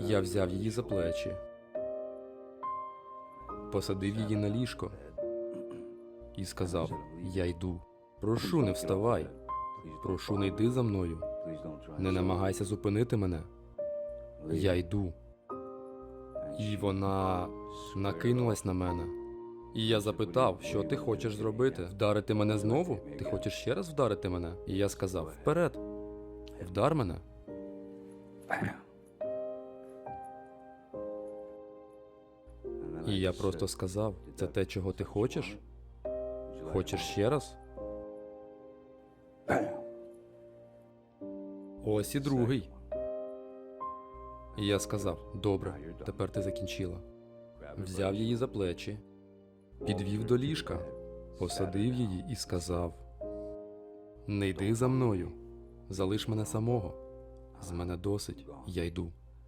Я взяв її за плечі, посадив її на ліжко і сказав: Я йду. Прошу, не вставай. Прошу, не йди за мною. Не намагайся зупинити мене. Я йду. І вона накинулась на мене. І я запитав, що ти хочеш зробити? Вдарити мене знову? Ти хочеш ще раз вдарити мене? І я сказав: вперед, вдар мене. І я просто сказав: це те, чого ти хочеш? Хочеш ще раз? Ось і другий. І я сказав: добре, тепер ти закінчила. Взяв її за плечі, підвів до ліжка, посадив її і сказав: Не йди за мною, залиш мене самого. З мене досить, я йду.